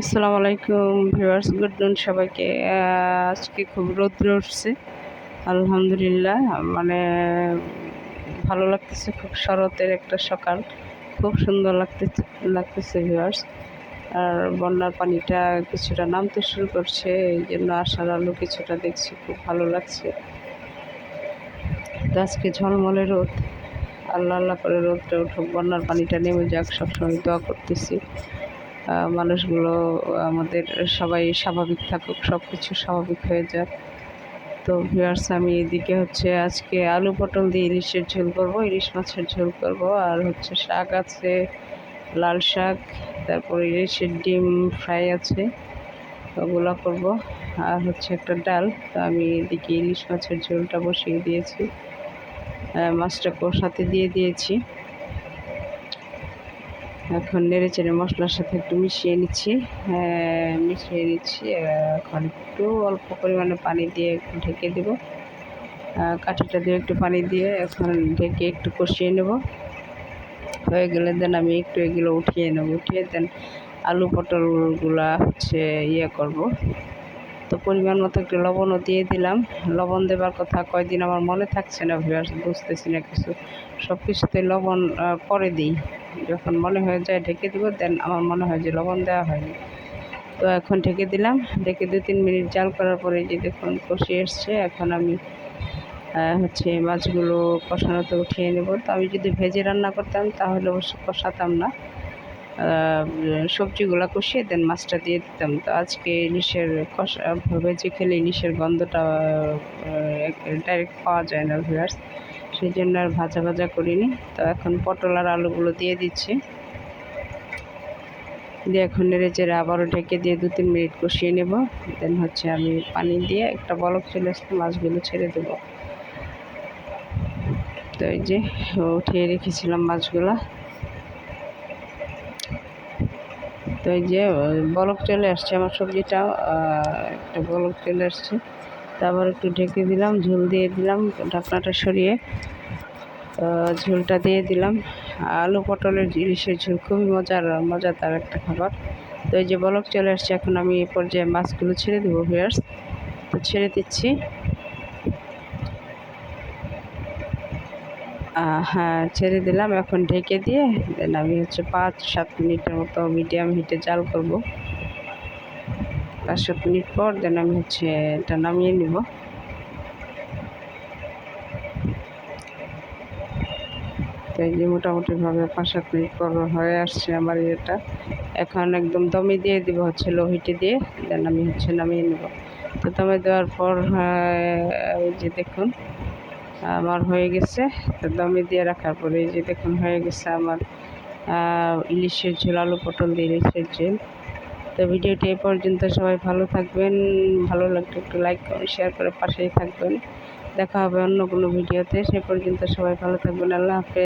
আসসালামু আলাইকুম viewers, good নুন সবাইকে। আজকে খুব রৌদ্র উঠছে, আলহামদুলিল্লাহ। মানে ভালো লাগতেছে, খুব শরতের একটা সকাল। খুব সুন্দর লাগতে লাগতেছে ভিউয়ার্স। আর বন্যার পানিটা কিছুটা নামতে শুরু করছে, এই জন্য আশার আলো কিছুটা দেখছি, খুব ভালো লাগছে। তো আজকে ঝলমলে রোদ। আল্লাহ আল্লাহ করে রোদটা উঠুক, বন্যার পানিটা নেমে যাক, সবসময় দোয়া করতেছি। মানুষগুলো আমাদের সবাই স্বাভাবিক থাকুক সব কিছু স্বাভাবিক হয়ে যাক। তো ভিউয়ার্স আমি এদিকে হচ্ছে আজকে আলু পটল দিয়ে ইলিশের ঝোল করব, ইলিশ মাছের ঝোল করব, আর হচ্ছে শাক আছে, লাল শাক, তারপর ইলিশের ডিম ফ্রাই আছে, ওগুলো করব। আর হচ্ছে একটা ডাল, তো আমি এদিকে ইলিশ মাছের ঝোলটা বসিয়ে দিয়েছি। মাছটা কষাতে দিয়ে দিয়েছি। এখন নেড়ে চেড়ে মশলার সাথে একটু মিশিয়ে নিচ্ছি। হ্যাঁ, মিশিয়ে নিচ্ছি। এখন একটু অল্প পরিমাণে পানি দিয়ে একটু ঢেকে দেব। কাঠিটা দিয়ে একটু পানি দিয়ে এখন ঢেকে একটু কষিয়ে নেব। হয়ে গেলে দেন আমি একটু এগুলো উঠিয়ে নেব। উঠিয়ে দেন আলু পটলগুলা হচ্ছে ইয়ে করব। তো পরিমাণ মতো একটু লবণও দিয়ে দিলাম। লবণ দেবার কথা কয়দিন আমার মনে থাকছে না ভিউয়ার্স বুঝতেছি না কিছু। সব কিছুতে লবণ পরে দিই। যখন মনে হয়ে যায় ঢেকে দিব দেন আমার মনে হয় যে লবণ দেওয়া হয়নি। তো এখন ঢেকে দিলাম। ঢেকে দু তিন মিনিট জাল করার পরে যে দেখুন কষি এসছে। এখন আমি হচ্ছে মাছগুলো কষানোতে উঠিয়ে নেব। তো আমি যদি ভেজে রান্না করতাম, তাহলে অবশ্য কষাতাম না। সবজিগুলো কষিয়ে দেন মাছটা দিয়ে দিতাম। তো আজকে ইলিশের কষা ভেজে খেলে ইলিশের গন্ধটা ডাইরেক্ট পাওয়া যায় না ভিউয়ার্স সেই জন্য আর ভাজা ভাজা করিনি। তো এখন পটল আর আলুগুলো দিয়ে দিচ্ছি। দিয়ে এখন নেড়ে চেড়ে আবারও ঢেকে দিয়ে দু তিন মিনিট কষিয়ে নেব। দেন হচ্ছে আমি পানি দিয়ে একটা বলক চলে আসলে মাছগুলো ছেড়ে দেবো। তো এই যে, উঠিয়ে রেখেছিলাম মাছগুলা। তো এই যে বলক চলে আসছে আমার সবজিটা একটা বলক চলে আসছে। তারপর একটু ঢেকে দিলাম ঝোল দিয়ে দিলাম ঢাকনাটা সরিয়ে আহ, ঝোলটা দিয়ে দিলাম। আলু পটলের ইলিশের ঝোল খুবই মজার মজাদার একটা খাবার। তো এই যে বলক চলে আসছে এখন আমি এই পর্যায়ে মাছগুলো ছেড়ে দেবো ভিয়ার্স তো ছেড়ে দিচ্ছি। হ্যাঁ ছেড়ে দিলাম। এখন ঢেকে দিয়ে দেন আমি হচ্ছে পাঁচ সাত মিনিটের মতো মিডিয়াম হিটে জাল করব। পাঁচ সাত মিনিট পর দেন আমি হচ্ছে এটা নামিয়ে নিব। তো এই যে মোটামুটিভাবে পাঁচ সাত মিনিট পর হয়ে আসছে আমার ইয়েটা। এখন একদম দমে দিয়ে দিব হচ্ছে লো হিটে দিয়ে দেন আমি হচ্ছে নামিয়ে নেব। তো দমে দেওয়ার পর আহ, এই যে দেখুন আমার হয়ে গেছে। তো দমে দিয়ে রাখার পরে যে দেখুন হয়ে গেছে আমার ইলিশের ঝোল, আলু পটল দিয়ে ইলিশের ঝোল। তো ভিডিওটি এ পর্যন্ত, সবাই ভালো থাকবেন। ভালো লাগলে একটু লাইক শেয়ার করে পাশেই থাকবেন। দেখা হবে অন্য কোনো ভিডিওতে। সে পর্যন্ত সবাই ভালো থাকবেন। আল্লাহ হাফেজ।